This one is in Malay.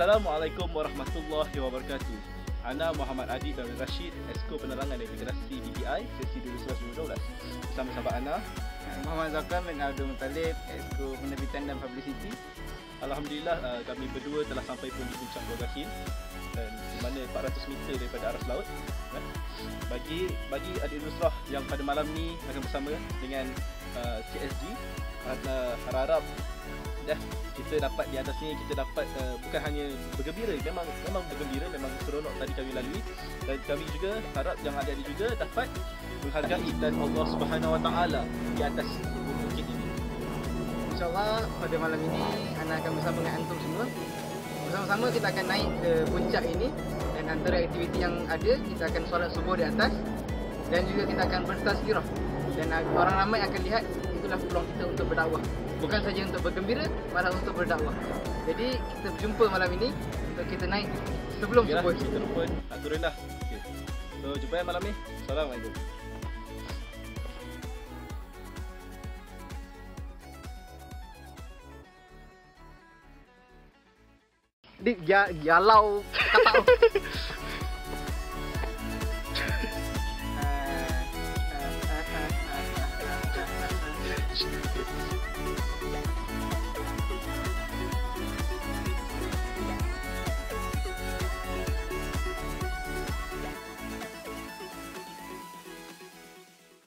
Assalamualaikum warahmatullahi wabarakatuh. Ana Muhammad Adi bin Rashid, Esko Penerangan dan Integrasi BBI, sesi 2012. Bersama sahabat Ana. Muhammad Zakar bin Abdul Muttalib, Esko Penerbitan dan Publicity. Alhamdulillah uh, kami berdua telah sampai pun di puncak Gua Gahil dan di mana 400 meter daripada aras laut. Kan? Bagi bagi adik Nusrah yang pada malam ni akan bersama dengan uh, CSG, harap-harap dah kita dapat di atas ni kita dapat uh, bukan hanya bergembira memang memang bergembira memang seronok tadi kami lalui dan kami juga harap yang adik-adik juga dapat menghargai dan Allah Subhanahu Wa Taala di atas bukit ini. InsyaAllah pada malam ini Ana akan bersama dengan antum semua. Bersama-sama kita akan naik ke puncak ini dan antara aktiviti yang ada kita akan solat subuh di atas dan juga kita akan bertazkirah dan orang ramai akan lihat itulah peluang kita untuk berdakwah. Bukan saja untuk bergembira, malah untuk berdakwah. Jadi kita berjumpa malam ini untuk kita naik sebelum Okeylah, subuh. kita pun nak turun dah. Okay. So jumpa ya malam ni. Assalamualaikum. Dik, ya, galau, tak tahu.